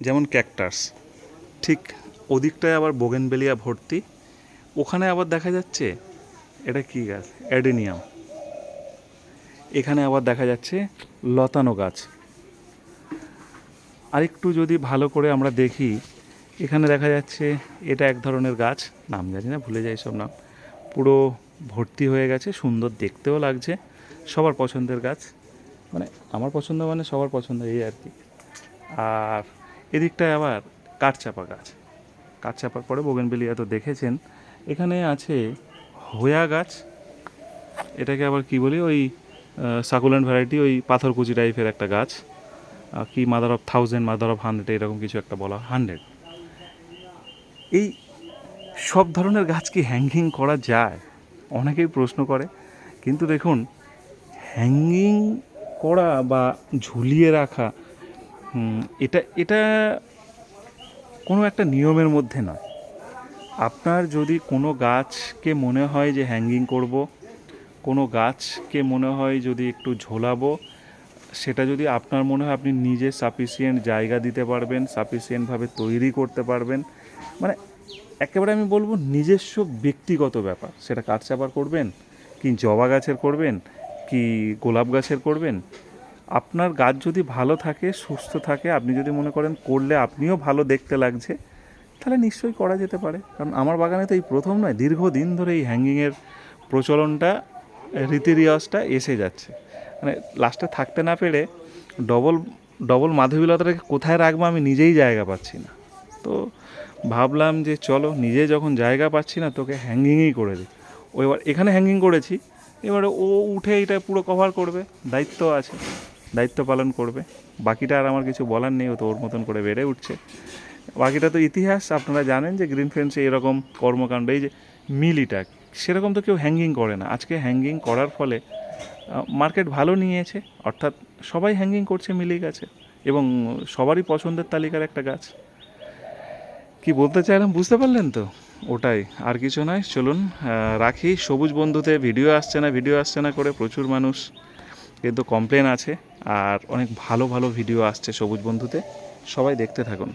যেমন ক্যাকটাস। ঠিক ওদিকটায় আবার বোগেনবেলিয়া ভর্তি। ওখানে আবার দেখা যাচ্ছে, এটা কি গাছ? অ্যাডেনিয়াম। এখানে আবার দেখা যাচ্ছে লতানো গাছ। আরেকটু যদি ভালো করে আমরা দেখি, এখানে দেখা যাচ্ছে এটা এক ধরনের গাছ। নাম জানি না, ভুলে যাই সব নাম। পুরো ভর্তি হয়ে গেছে, সুন্দর দেখতেও লাগছে। সবার পছন্দের গাছ। মানে আমার পছন্দ মানে সবার পছন্দ এই আর কি। আর এদিকটায় আবার কাঠচাপা গাছ। কাঠচাপার পরে বোগেনবেলিয়া তো দেখেছেন। এখানে আছে হোয়া গাছ। এটাকে আবার কি বলি? ওই সাকুলেন্ট ভ্যারাইটি, ওই পাথরকুচি টাইপের একটা গাছ। কি mother of thousand, mother of hundred, এরকম কিছু একটা বলা হান্ড্রেড। এই সব ধরনের গাছ কি হ্যাঙ্গিং করা যায়? অনেকেই প্রশ্ন করে। কিন্তু দেখুন, হ্যাঙ্গিং করা বা ঝুলিয়ে রাখা এটা এটা কোনো একটা নিয়মের মধ্যে নয়। আপনার যদি কোনো গাছকে মনে হয় যে হ্যাঙ্গিং করব, কোনো গাছকে মনে হয় যদি একটু ঝোলাবো, সেটা যদি আপনার মনে হয় আপনি নিজে সাফিসিয়েন্ট জায়গা দিতে পারবেন সাফিসিয়েন্টভাবে তৈরি করতে পারবেন মানে একেবারে আমি বলব নিজস্ব ব্যক্তিগত ব্যাপার। সেটা কাঠচাপার করবেন, কি জবা গাছের করবেন, কি গোলাপ গাছের করবেন আপনার গাছ যদি ভালো থাকে, সুস্থ থাকে, আপনি যদি মনে করেন করলে আপনিও ভালো দেখতে লাগছে, তাহলে নিশ্চয়ই করা যেতে পারে। কারণ আমার বাগানে তো এই প্রথম নয়, দীর্ঘদিন ধরে এই হ্যাঙ্গিংয়ের প্রচলনটা রীতি রেওয়াজটা এসে যাচ্ছে। মানে লাস্টে থাকতে না পেরে ডবল ডবল মাধবীলতাটাকে কোথায় রাখব আমি নিজেই জায়গা পাচ্ছি না। তো ভাবলাম যে চলো, নিজে যখন জায়গা পাচ্ছি না, তোকে হ্যাঙ্গিংই করে দিই। ও এবার এখানে হ্যাঙ্গিং করেছি, এবারে ও উঠে এটা পুরো কভার করবে, দায়িত্ব আছে। দায়িত্ব পালন করবে। বাকিটা আর আমার কিছু বলার নেই, ও তো ওর মতন করে বেড়ে উঠছে। বাকিটা তো ইতিহাস, আপনারা জানেন যে গ্রিন ফ্রেন্ডসে এরকম কর্মকাণ্ড, এই যে মিলিটা, সেরকম তো কেউ হ্যাঙ্গিং করে না। আজকে হ্যাঙ্গিং করার ফলে মার্কেট ভালো নিয়েছে, অর্থাৎ সবাই হ্যাঙ্গিং করছে মিলি গাছে, এবং সবারই পছন্দের তালিকার একটা গাছ। কি বলতে চাইলাম, বুঝতে পারলেন তো? ওটাই, আর কিছু নয়, চলুন রাখি, সবুজ বন্ধুতে ভিডিও আসছে না ভিডিও আসছে না করে প্রচুর মানুষ কিন্তু কমপ্লেন আছে আর অনেক ভালো ভালো ভিডিও আসছে সবুজ বন্ধুতে। সবাই দেখতে থাকুন।